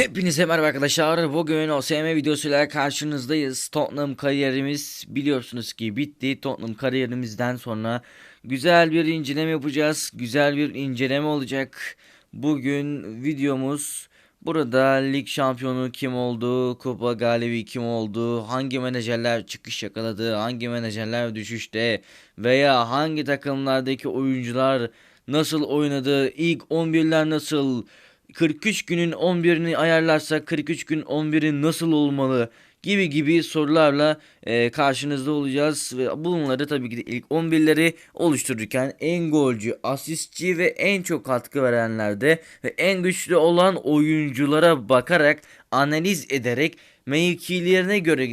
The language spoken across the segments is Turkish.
Hepinize merhaba arkadaşlar. Bugün OSM videosuyla karşınızdayız. Tottenham kariyerimiz biliyorsunuz ki bitti. Tottenham kariyerimizden sonra güzel bir inceleme yapacağız. Güzel bir inceleme olacak. Bugün videomuz burada lig şampiyonu kim oldu, kupa galibi kim oldu, hangi menajerler çıkış yakaladı, hangi menajerler düşüşte veya hangi takımlardaki oyuncular nasıl oynadı, ilk 11'ler nasıl 43 günün 11'ini ayarlarsak 43 gün 11'i nasıl olmalı gibi gibi sorularla e, karşınızda olacağız ve bunları tabii ki de ilk 11'leri oluştururken en golcü, asistçi ve en çok katkı verenlerde ve en güçlü olan oyunculara bakarak analiz ederek mevkilerine göre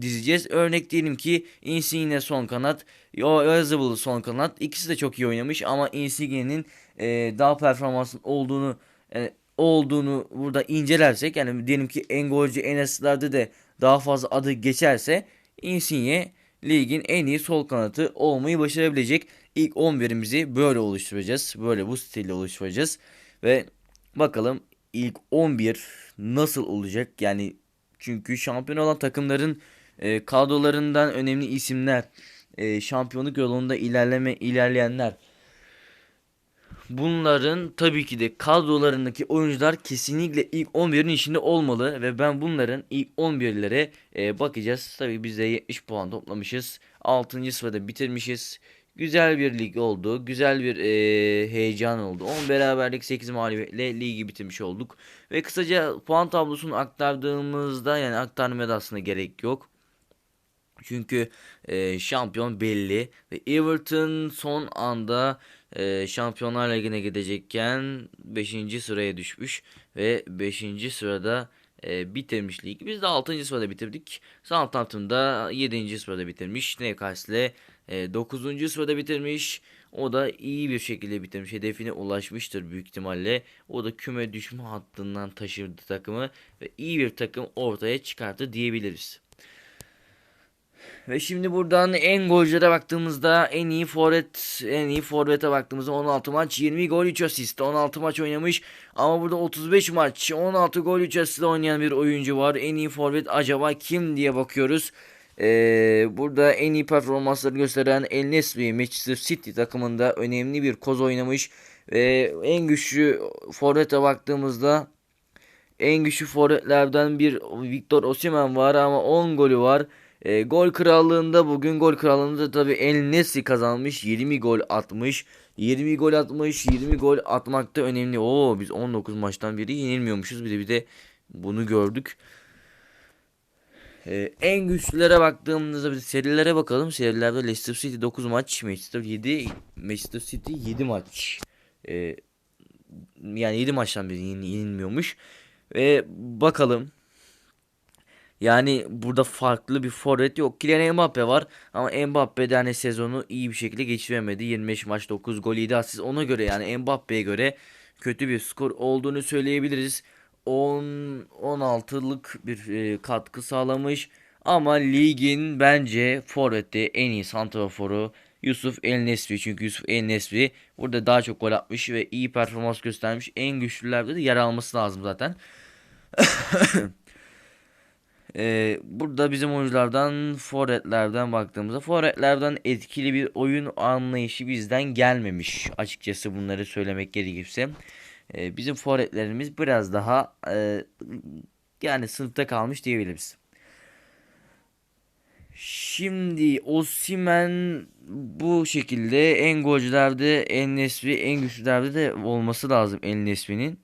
dizeceğiz. Örnek diyelim ki Insigne son kanat, Oyarzabal son kanat. İkisi de çok iyi oynamış ama Insigne'nin e, daha performansın olduğunu yani olduğunu burada incelersek yani diyelim ki en golcü en asistlerde de daha fazla adı geçerse Insigne ligin en iyi sol kanatı olmayı başarabilecek. İlk 11'imizi böyle oluşturacağız. Böyle bu stille oluşturacağız. Ve bakalım ilk 11 nasıl olacak? Yani çünkü şampiyon olan takımların e, kadrolarından önemli isimler, e, şampiyonluk yolunda ilerleme ilerleyenler Bunların tabii ki de kadrolarındaki oyuncular kesinlikle ilk 11'in içinde olmalı ve ben bunların ilk 11'lere e, bakacağız. Tabii biz de 70 puan toplamışız. 6. sırada bitirmişiz. Güzel bir lig oldu. Güzel bir e, heyecan oldu. 10 beraberlik 8 mağlubiyetle ligi bitirmiş olduk. Ve kısaca puan tablosunu aktardığımızda yani aktarmaya da aslında gerek yok. Çünkü e, şampiyon belli ve Everton son anda e, Şampiyonlar Ligi'ne gidecekken 5. sıraya düşmüş ve 5. sırada e, bitirmiş ligi. Biz de 6. sırada bitirdik. Southampton da 7. sırada bitirmiş. Newcastle e, 9. sırada bitirmiş. O da iyi bir şekilde bitirmiş. Hedefine ulaşmıştır büyük ihtimalle. O da küme düşme hattından taşırdı takımı ve iyi bir takım ortaya çıkarttı diyebiliriz. Ve şimdi buradan en golcülere baktığımızda en iyi forvet en iyi forvete baktığımızda 16 maç 20 gol 3 asist 16 maç oynamış ama burada 35 maç 16 gol 3 asist oynayan bir oyuncu var. En iyi forvet acaba kim diye bakıyoruz. Ee, burada en iyi performansları gösteren El Nesri Manchester City takımında önemli bir koz oynamış ve en güçlü forvete baktığımızda en güçlü forvetlerden bir Victor Osimhen var ama 10 golü var. E, gol krallığında bugün gol krallığında tabi El Nesri kazanmış. 20 gol atmış. 20 gol atmış. 20 gol atmak da önemli. Oo biz 19 maçtan beri yenilmiyormuşuz. Bir de bir de bunu gördük. Ee, en güçlülere baktığımızda bir serilere bakalım. Serilerde Leicester City 9 maç, Manchester 7, Manchester City 7 maç. Ee, yani 7 maçtan beri yenilmiyormuş. Ve bakalım yani burada farklı bir forvet yok. Kylian Mbappe var ama Mbappe de hani sezonu iyi bir şekilde geçiremedi. 25 maç 9 gol 7 asist. Ona göre yani Mbappe'ye göre kötü bir skor olduğunu söyleyebiliriz. 10 16'lık bir e, katkı sağlamış. Ama ligin bence forvette en iyi santraforu Yusuf El Nesri. Çünkü Yusuf El Nesri burada daha çok gol atmış ve iyi performans göstermiş. En güçlülerde de yer alması lazım zaten. Ee, burada bizim oyunculardan forvetlerden baktığımızda forvetlerden etkili bir oyun anlayışı bizden gelmemiş. Açıkçası bunları söylemek gerekirse. Ee, bizim forvetlerimiz biraz daha e, yani sınıfta kalmış diyebiliriz. Şimdi Osimen bu şekilde en golcülerde en Nesri en güçlülerde de olması lazım en Nesri'nin.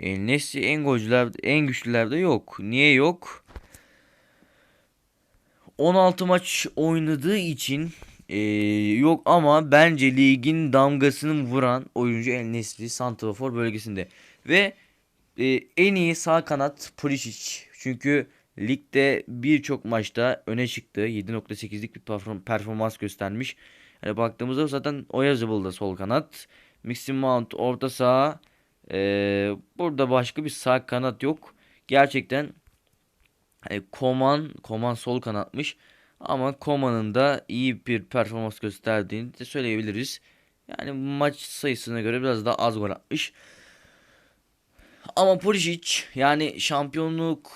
E, Nesri en golcüler en güçlülerde yok. Niye yok? 16 maç oynadığı için e, yok ama bence ligin damgasını vuran oyuncu El Nesri Santrafor bölgesinde ve e, en iyi sağ kanat Pulisic. Çünkü ligde birçok maçta öne çıktı. 7.8'lik bir performans göstermiş. Yani baktığımızda zaten Oyarzabal sol kanat. Mixing Mount orta saha. Ee, burada başka bir sağ kanat yok. Gerçekten hani Koman, Koman sol kanatmış. Ama Koman'ın da iyi bir performans gösterdiğini de söyleyebiliriz. Yani maç sayısına göre biraz daha az gol atmış. Ama Pulisic yani şampiyonluk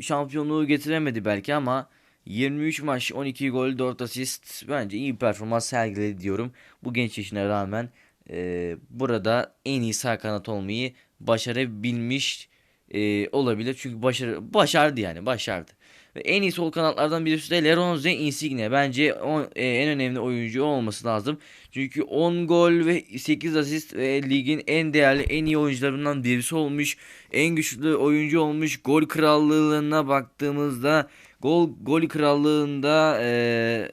şampiyonluğu getiremedi belki ama 23 maç 12 gol 4 asist bence iyi performans sergiledi diyorum. Bu genç yaşına rağmen e, burada en iyi sağ kanat olmayı başarabilmiş e, olabilir. Çünkü başarı, başardı yani başardı. En iyi sol kanatlardan birisi de Leronze Insigne. Bence on, e, en önemli oyuncu olması lazım. Çünkü 10 gol ve 8 asist ve ligin en değerli en iyi oyuncularından birisi olmuş. En güçlü oyuncu olmuş. Gol krallığına baktığımızda gol gol krallığında e,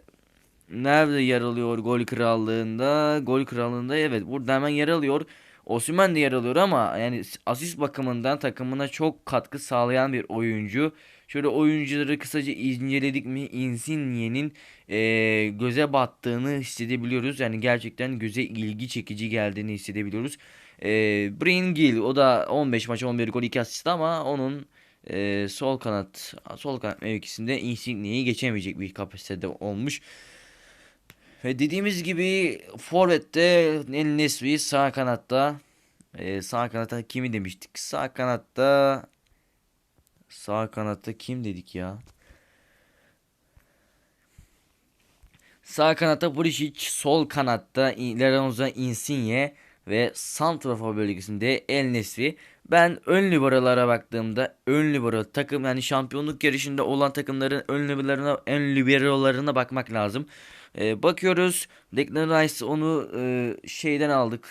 nerede yer alıyor gol krallığında? Gol krallığında evet burada hemen yer alıyor. Osimhen de yer alıyor ama yani asist bakımından takımına çok katkı sağlayan bir oyuncu. Şöyle oyuncuları kısaca inceledik mi Insigne'nin e, göze battığını hissedebiliyoruz. Yani gerçekten göze ilgi çekici geldiğini hissedebiliyoruz. E, Bryan Gill o da 15 maç 11 gol 2 asist ama onun e, sol kanat sol kanat mevkisinde Insigne'yi geçemeyecek bir kapasitede olmuş. Ve dediğimiz gibi Forvet'te El Nesri sağ kanatta e, sağ kanatta kimi demiştik? Sağ kanatta sağ kanatta kim dedik ya? Sağ kanatta Pulisic, sol kanatta Lorenzo Insigne ve Santrafor bölgesinde El Nesri. Ben ön liberalara baktığımda ön libero takım yani şampiyonluk yarışında olan takımların ön liberolarına ön liberolarına bakmak lazım. Ee, bakıyoruz. Declan Rice onu e, şeyden aldık.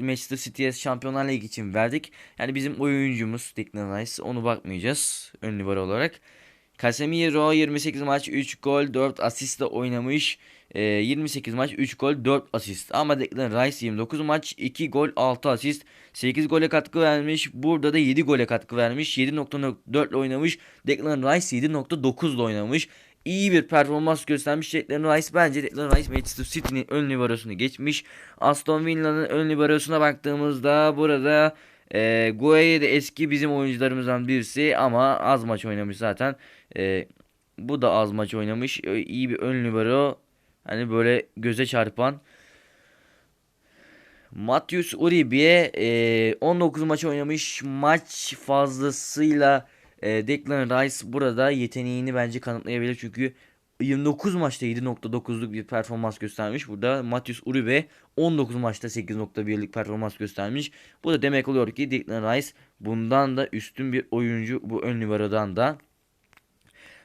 Manchester City'ye Şampiyonlar Ligi için verdik. Yani bizim oyuncumuz Declan Rice. Onu bakmayacağız ön libero olarak. Casemiro 28 maç 3 gol 4 asistle oynamış. E, 28 maç 3 gol 4 asist. Ama Declan Rice 29 maç 2 gol 6 asist. 8 gole katkı vermiş. Burada da 7 gole katkı vermiş. 7.4 ile oynamış. Declan Rice 7.9 ile oynamış iyi bir performans göstermiş. Declan Rice bence Declan Rice Manchester City'nin ön liberosunu geçmiş. Aston Villa'nın ön liberosuna baktığımızda burada e, Gueye de eski bizim oyuncularımızdan birisi ama az maç oynamış zaten. E, bu da az maç oynamış. E, iyi bir ön libero. Hani böyle göze çarpan. Matius Uribe e, 19 maç oynamış. Maç fazlasıyla e, Declan Rice burada yeteneğini bence kanıtlayabilir. Çünkü 29 maçta 7.9'luk bir performans göstermiş. Burada Matius Uribe 19 maçta 8.1'lik performans göstermiş. Bu da demek oluyor ki Declan Rice bundan da üstün bir oyuncu bu ön libero'dan da.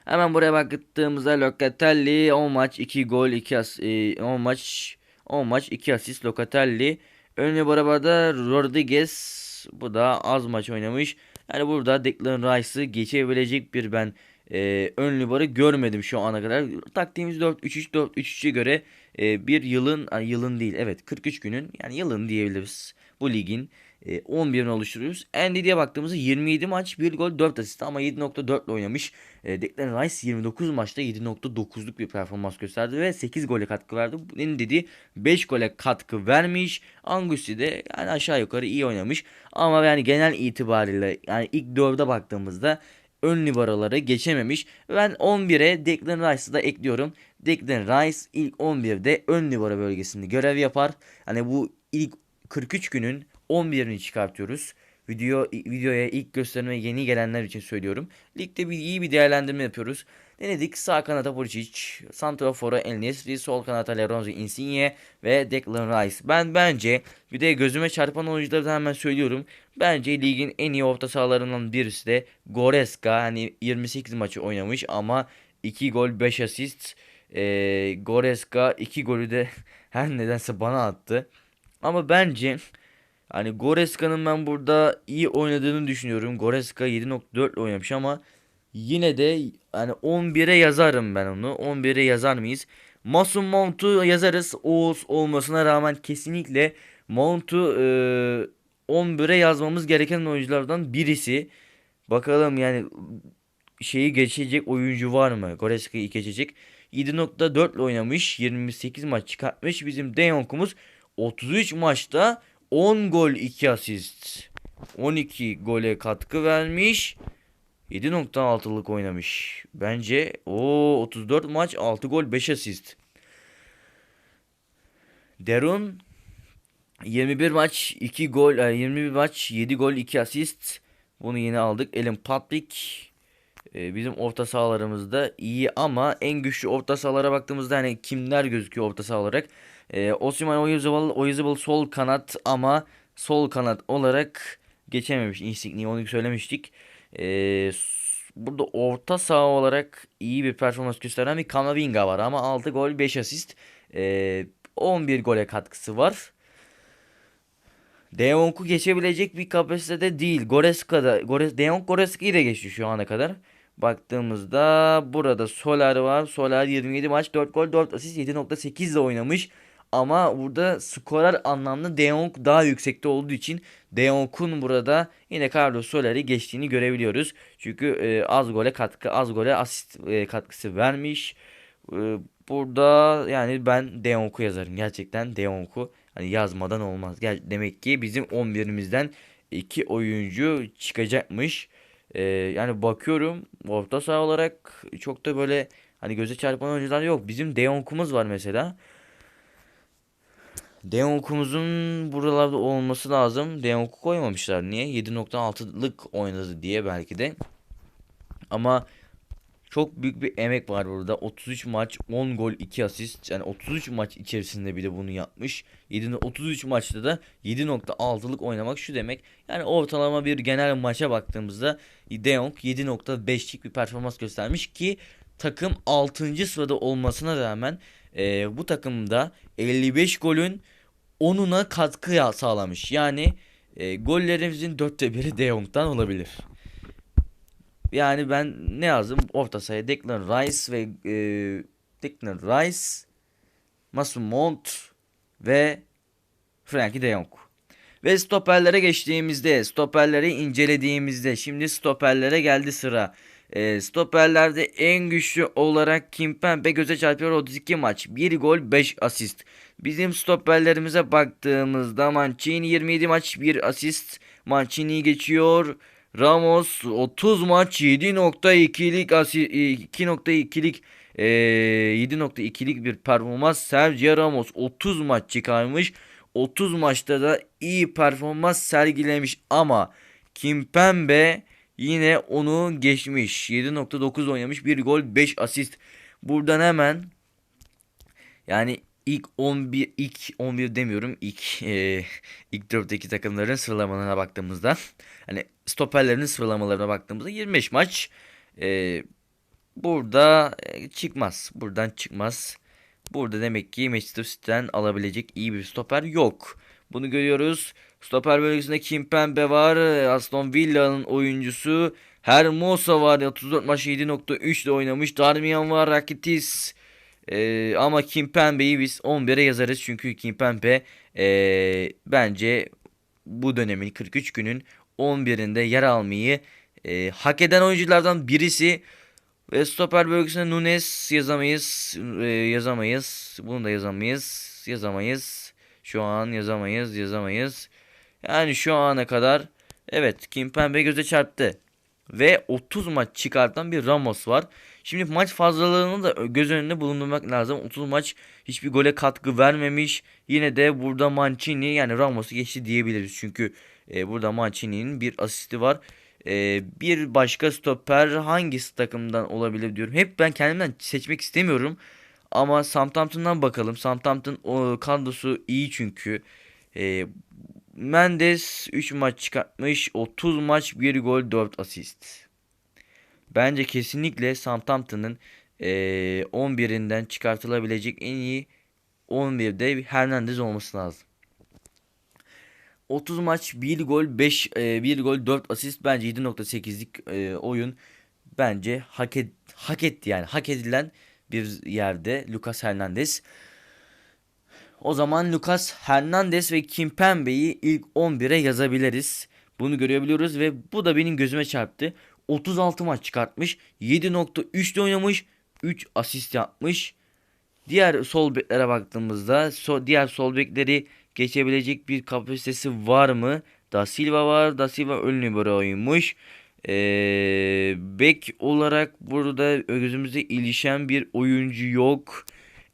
Hemen buraya baktığımızda Locatelli 10 maç 2 gol 2 as 10 e, maç 10 maç 2 asist Locatelli. Ön libero'da Rodriguez bu da az maç oynamış. Yani burada Declan Rice'ı geçebilecek bir ben e, ön libero görmedim şu ana kadar. Taktiğimiz 4-3-3-4-3-3'e göre e, bir yılın yılın değil evet 43 günün yani yılın diyebiliriz bu ligin e, 11'ini oluşturuyoruz. Endidi'ye baktığımızda 27 maç 1 gol 4 asist ama 7.4 ile oynamış. E, Declan Rice 29 maçta 7.9'luk bir performans gösterdi ve 8 gole katkı verdi. Endidi 5 gole katkı vermiş. Angusti de yani aşağı yukarı iyi oynamış. Ama yani genel itibariyle yani ilk 4'e baktığımızda ön liberaları geçememiş. Ben 11'e Declan Rice'ı da ekliyorum. Declan Rice ilk 11'de ön libero bölgesinde görev yapar. Hani bu ilk 43 günün 11'ini çıkartıyoruz. Video videoya ilk gösterime yeni gelenler için söylüyorum. Ligde bir iyi bir değerlendirme yapıyoruz. Denedik sağ kanata Pulisic, Santrafor'a El Nesri, sol kanata Leronzo Insigne ve Declan Rice. Ben bence bir de gözüme çarpan oyuncuları da hemen söylüyorum. Bence ligin en iyi orta sahalarından birisi de Goreska. Hani 28 maçı oynamış ama 2 gol 5 asist. Ee, Goreska 2 golü de her nedense bana attı. Ama bence Hani Goreska'nın ben burada iyi oynadığını düşünüyorum. Goreska 7.4 oynamış ama yine de hani 11'e yazarım ben onu. 11'e yazar mıyız? Masum Mount'u yazarız. Oğuz olmasına rağmen kesinlikle Mount'u e, 11'e yazmamız gereken oyunculardan birisi. Bakalım yani şeyi geçecek oyuncu var mı? Goreska'yı geçecek. 7.4 ile oynamış. 28 maç çıkartmış. Bizim De Jong'umuz 33 maçta 10 gol 2 asist. 12 gole katkı vermiş. 7.6'lık oynamış. Bence o 34 maç 6 gol 5 asist. Derun 21 maç 2 gol 21 maç 7 gol 2 asist. Bunu yeni aldık. Elin Patrick e, bizim orta sahalarımızda iyi ama en güçlü orta sahalara baktığımızda hani kimler gözüküyor orta saha olarak? E, Osimhen Oyarzabal, Oyarzabal sol kanat ama sol kanat olarak geçememiş Insigne onu söylemiştik. E, burada orta saha olarak iyi bir performans gösteren bir Kamavinga var ama 6 gol 5 asist. E, 11 gole katkısı var. De Jong'u geçebilecek bir kapasitede değil. Goreska'da Gores, De Jong Goreska'yı da geçti şu ana kadar. Baktığımızda burada Soler var. Soler 27 maç 4 gol 4 asist 7.8 ile oynamış. Ama burada skorer anlamda De Jong daha yüksekte olduğu için De Jong'un burada yine Carlos Soler'i geçtiğini görebiliyoruz. Çünkü e, az gole katkı az gole asist e, katkısı vermiş. E, burada yani ben De Jong'u yazarım. Gerçekten De Jong'u hani yazmadan olmaz. Gel demek ki bizim 11'imizden iki oyuncu çıkacakmış. Ee, yani bakıyorum orta saha olarak çok da böyle hani göze çarpan oyuncular yok. Bizim De Jong'umuz var mesela. De Jong'umuzun buralarda olması lazım. De Jong'u koymamışlar. Niye? 7.6'lık oynadı diye belki de. Ama çok büyük bir emek var burada. 33 maç, 10 gol, 2 asist. Yani 33 maç içerisinde bile bunu yapmış. 7, 33 maçta da 7.6'lık oynamak şu demek. Yani ortalama bir genel maça baktığımızda De Jong 7.5'lik bir performans göstermiş ki takım 6. sırada olmasına rağmen e, bu takımda 55 golün 10'una katkı sağlamış. Yani e, gollerimizin 4'te biri De Jong'dan olabilir. Yani ben ne yazdım? Orta sahaya Declan Rice ve e, Declan Rice, Mason Mount ve Frankie de Jong. Ve stoperlere geçtiğimizde, stoperleri incelediğimizde, şimdi stoperlere geldi sıra. E, stoperlerde en güçlü olarak Kimpembe göze çarpıyor 32 maç. 1 gol 5 asist. Bizim stoperlerimize baktığımızda Mancini 27 maç 1 asist. Mancini geçiyor. Ramos 30 maç 7.2'lik 2.2'lik e, 7.2'lik bir performans. Sergio Ramos 30 maç çıkarmış. 30 maçta da iyi performans sergilemiş ama Kimpembe yine onu geçmiş. 7.9 oynamış. 1 gol 5 asist. Buradan hemen yani ilk 11 ilk 11 demiyorum ilk e, ilk 4'teki takımların sıralamalarına baktığımızda hani stoperlerinin sıralamalarına baktığımızda 25 maç e, burada e, çıkmaz. Buradan çıkmaz. Burada demek ki Manchester City'den alabilecek iyi bir stoper yok. Bunu görüyoruz. Stoper bölgesinde Kimpembe var. Aston Villa'nın oyuncusu. Hermosa var. 34 maç 7.3 ile oynamış. Darmian var. Rakitis. Ee, ama Kimpembe'yi biz 11'e yazarız. Çünkü Kimpembe ee, bence bu dönemin 43 günün 11'inde yer almayı e, hak eden oyunculardan birisi. Ve stoper bölgesinde Nunes yazamayız. E, yazamayız. Bunu da yazamayız. Yazamayız. Şu an yazamayız. Yazamayız. Yani şu ana kadar evet Kimpembe göze çarptı. Ve 30 maç çıkartan bir Ramos var. Şimdi maç fazlalığını da göz önünde bulundurmak lazım. 30 maç hiçbir gole katkı vermemiş. Yine de burada Mancini yani Ramos'u geçti diyebiliriz. Çünkü e, burada Mancini'nin bir asisti var. E, bir başka stoper hangisi takımdan olabilir diyorum. Hep ben kendimden seçmek istemiyorum. Ama Southampton'dan bakalım. Southampton o kadrosu iyi çünkü. E, Mendes 3 maç çıkartmış. 30 maç 1 gol 4 asist. Bence kesinlikle Southampton'ın e, 11'inden çıkartılabilecek en iyi 11'de Hernandez olması lazım. 30 maç 1 gol 5 e, 1 gol 4 asist bence 7.8'lik e, oyun bence hak et, hak etti yani hak edilen bir yerde Lucas Hernandez. O zaman Lucas Hernandez ve Kimpembe'yi ilk 11'e yazabiliriz. Bunu görebiliyoruz ve bu da benim gözüme çarptı. 36 maç çıkartmış. 7.3'te oynamış. 3 asist yapmış. Diğer sol beklere baktığımızda so, diğer sol bekleri geçebilecek bir kapasitesi var mı? Da Silva var. Da Silva ön liberoymuş. Ee, bek olarak burada gözümüze ilişen bir oyuncu yok.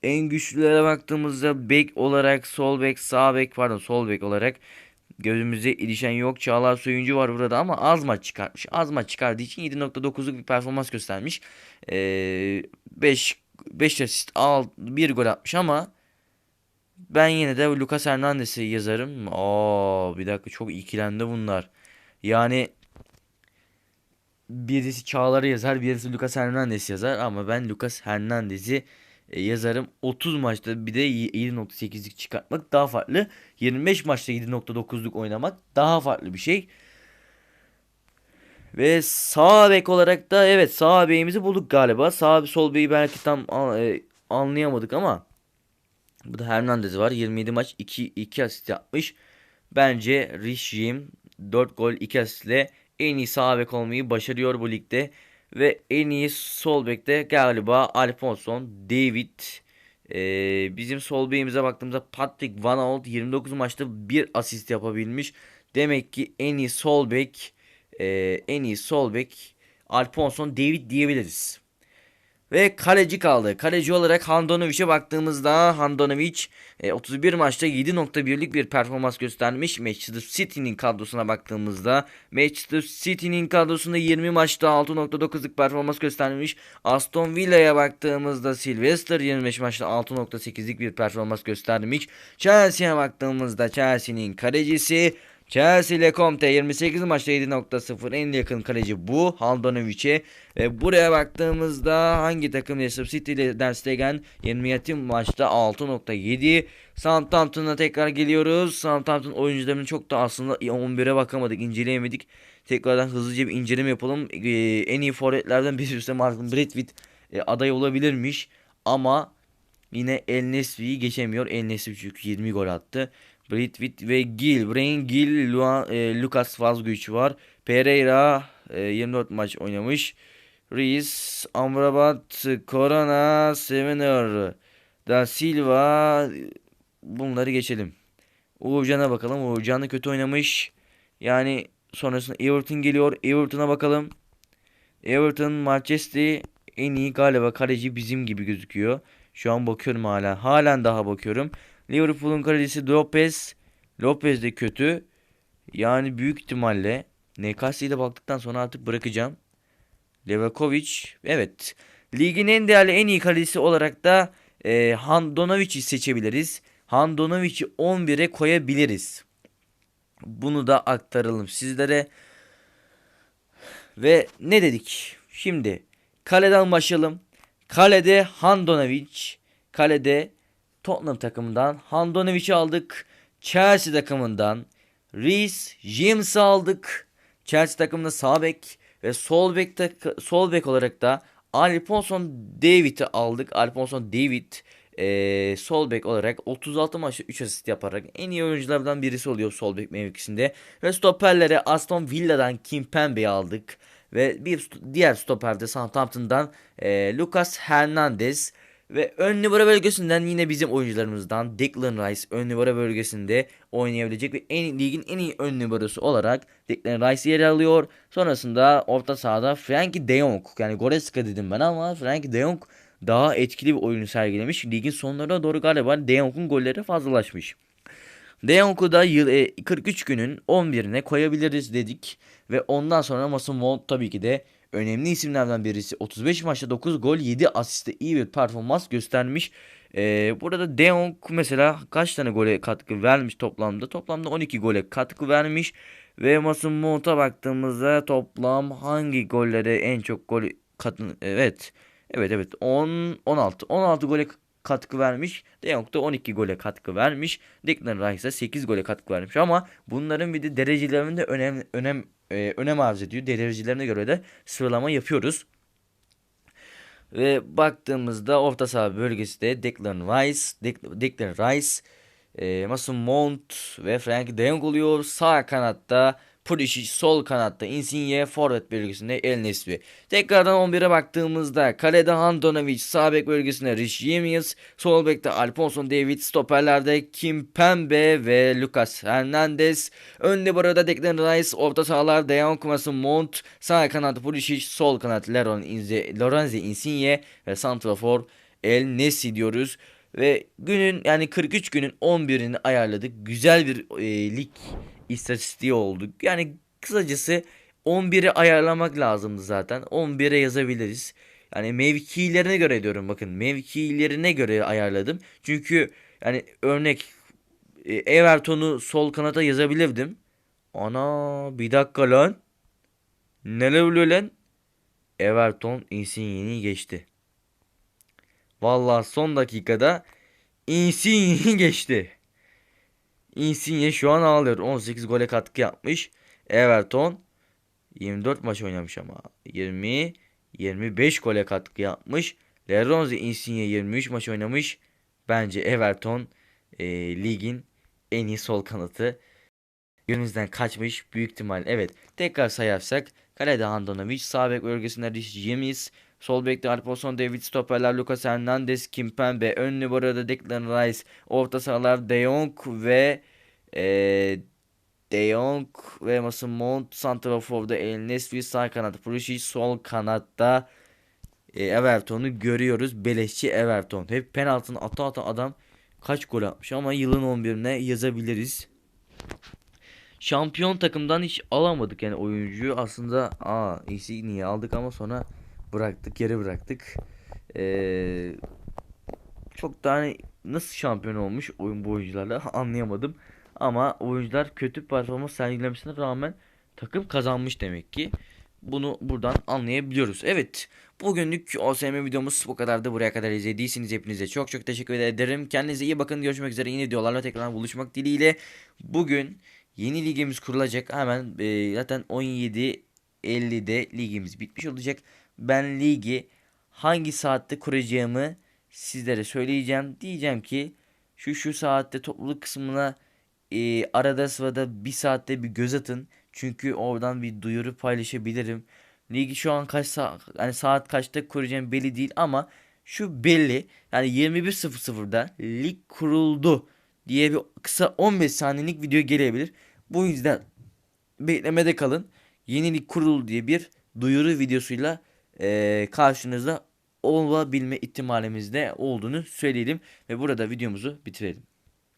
En güçlülere baktığımızda bek olarak sol bek sağ bek pardon sol bek olarak Gözümüze ilişen yok. Çağlar Soyuncu var burada ama az maç çıkartmış. Az maç çıkardığı için 7.9'luk bir performans göstermiş. Ee, 5 5 asist, 1 gol atmış ama ben yine de Lucas Hernandez'i yazarım. Aa bir dakika çok ikilendi bunlar. Yani birisi Çağlar'ı yazar, birisi Lucas Hernandez yazar ama ben Lucas Hernandez'i yazarım. 30 maçta bir de 7.8'lik çıkartmak daha farklı. 25 maçta 7.9'luk oynamak daha farklı bir şey. Ve sağ bek olarak da evet sağ beyimizi bulduk galiba. Sağ sol beyi belki tam e, anlayamadık ama bu da Hernandez var. 27 maç 2 2 asist yapmış. Bence Rishim 4 gol 2 asistle en iyi sağ bek olmayı başarıyor bu ligde. Ve en iyi sol bekte galiba Alfonson, David. Ee, bizim sol bekimize baktığımızda Patrick Van Aert 29 maçta bir asist yapabilmiş. Demek ki en iyi sol bek, e, en iyi sol bek Alfonson, David diyebiliriz. Ve kaleci kaldı. Kaleci olarak Handanovic'e baktığımızda Handanovic e, 31 maçta 7.1'lik bir performans göstermiş. Manchester City'nin kadrosuna baktığımızda Manchester City'nin kadrosunda 20 maçta 6.9'luk performans göstermiş. Aston Villa'ya baktığımızda Sylvester 25 maçta 6.8'lik bir performans göstermiş. Chelsea'ye baktığımızda Chelsea'nin kalecisi Chelsea ile Conte 28 maçta 7.0 en yakın kaleci bu Haldanovic'e. Ve buraya baktığımızda hangi takım Leicester City ile Der Stegen 27 maçta 6.7. Southampton'a tekrar geliyoruz. Southampton oyuncularının çok da aslında 11'e bakamadık, inceleyemedik. Tekrardan hızlıca bir inceleme yapalım. Ee, en iyi forvetlerden birisi ise Martin Bradford e, aday olabilirmiş. Ama yine El Nesri'yi geçemiyor. El Nesri çünkü 20 gol attı. Britwit ve Gil. Brain Gil, Luan, e, Lucas Vazguic var. Pereira e, 24 maç oynamış. Reis, Amrabat, Corona, Sevener, Da Silva bunları geçelim. Uğurcan'a bakalım. Uğurcan kötü oynamış. Yani sonrasında Everton geliyor. Everton'a bakalım. Everton, Manchester en iyi galiba kaleci bizim gibi gözüküyor. Şu an bakıyorum hala. Halen daha bakıyorum. Liverpool'un kalecisi Lopez. Lopez de kötü. Yani büyük ihtimalle Newcastle'e baktıktan sonra artık bırakacağım. Levakovic. Evet. Ligin en değerli en iyi kalecisi olarak da e, Handanovic'i seçebiliriz. Handanovic'i 11'e koyabiliriz. Bunu da aktaralım sizlere. Ve ne dedik? Şimdi kaleden başlayalım. Kalede Handanovic. Kalede Tottenham takımından Handanovic'i aldık. Chelsea takımından Reece James'i aldık. Chelsea takımında sağ bek ve sol bek sol bek olarak da Alphonson David'i aldık. Alphonson David e, sol bek olarak 36 maçta 3 asist yaparak en iyi oyunculardan birisi oluyor sol bek mevkisinde. Ve stoperlere Aston Villa'dan Kim Pembe'yi aldık. Ve bir diğer stoperde Southampton'dan e, Lucas Hernandez ve ön numara bölgesinden yine bizim oyuncularımızdan Declan Rice ön numara bölgesinde oynayabilecek ve en ligin en iyi ön numarası olarak Declan Rice yer alıyor. Sonrasında orta sahada Frankie de Jong yani Goretzka dedim ben ama Frankie de Jong daha etkili bir oyunu sergilemiş. Ligin sonlarına doğru galiba de Jong'un golleri fazlalaşmış. De Jong'u da yıl, 43 e, günün 11'ine koyabiliriz dedik. Ve ondan sonra Mason Mount tabii ki de önemli isimlerden birisi. 35 maçta 9 gol 7 asiste iyi bir performans göstermiş. Ee, burada De Jong mesela kaç tane gole katkı vermiş toplamda? Toplamda 12 gole katkı vermiş. Ve Mason Mount'a baktığımızda toplam hangi gollere en çok gol katın evet. Evet evet 10 16 16 gole katkı vermiş. De Jong da 12 gole katkı vermiş. Declan Rice 8 gole katkı vermiş ama bunların bir de derecelerinde önem önem e, önem arz ediyor. Derecelerine göre de sıralama yapıyoruz. Ve baktığımızda orta saha bölgesi de Declan Rice, Declan Rice, e, Mason Mount ve Frank de Jong oluyor. Sağ kanatta Pulisic sol kanatta Insigne forvet bölgesinde El Nesri. Tekrardan 11'e baktığımızda kalede Handanovic sağ bek bölgesinde Rich James, sol bekte Alfonso David, stoperlerde Kim Pembe ve Lucas Hernandez. Önde burada Declan Rice, orta sahalar De Jong, Mason Mount, sağ kanat Pulisic, sol kanat Lorenzo Insigne ve santrafor El Nesri diyoruz. Ve günün yani 43 günün 11'ini ayarladık. Güzel bir e, lig istatistiği olduk. Yani kısacası 11'i ayarlamak lazımdı zaten. 11'e yazabiliriz. Yani mevkilerine göre diyorum bakın. Mevkilerine göre ayarladım. Çünkü yani örnek e, Everton'u sol kanata yazabilirdim. Ana bir dakika lan. Neler oluyor lan? Everton Insigne'yi geçti. Vallahi son dakikada Insigne'yi geçti. Insigne şu an ağlıyor. 18 gole katkı yapmış. Everton 24 maç oynamış ama. 20 25 gole katkı yapmış. Leronzi Insigne 23 maç oynamış. Bence Everton e, ligin en iyi sol kanatı. Günümüzden kaçmış büyük ihtimal. Evet tekrar sayarsak kalede Handanovic, sağ bölgesinde Rich James, sol bekte Alfonso David, stoperler Lucas Hernandez, Kimpembe, ön numarada Declan Rice, orta sahalar De Jong ve e, De Jong ve Mason Mount, Santrafor'da El Nesri, sağ kanat Pulisic, sol kanatta e, Everton'u görüyoruz. Beleşçi Everton. Hep penaltını ata ata adam kaç gol atmış ama yılın 11'ine yazabiliriz. Şampiyon takımdan hiç alamadık yani oyuncuyu aslında aa iyisi niye aldık ama sonra bıraktık geri bıraktık. Ee, çok da hani nasıl şampiyon olmuş oyun bu oyuncularla anlayamadım. Ama oyuncular kötü performans sergilemesine rağmen takım kazanmış demek ki. Bunu buradan anlayabiliyoruz. Evet. Bugünlük OSM videomuz bu kadardı. Buraya kadar izlediyseniz hepinize çok çok teşekkür ederim. Kendinize iyi bakın. Görüşmek üzere. Yeni videolarla tekrar buluşmak dileğiyle. Bugün yeni ligimiz kurulacak. Hemen e, zaten 17.50'de ligimiz bitmiş olacak. Ben ligi hangi saatte kuracağımı sizlere söyleyeceğim. Diyeceğim ki şu şu saatte topluluk kısmına e, arada sırada bir saatte bir göz atın. Çünkü oradan bir duyuru paylaşabilirim. Ligi şu an kaç saat hani saat kaçta kuracağım belli değil ama şu belli. Yani 21.00'da lig kuruldu diye bir kısa 15 saniyelik video gelebilir. Bu yüzden beklemede kalın. Yeni lig kuruldu diye bir duyuru videosuyla eee, karşınızda olabilme ihtimalimizde olduğunu söyleyelim ve burada videomuzu bitirelim.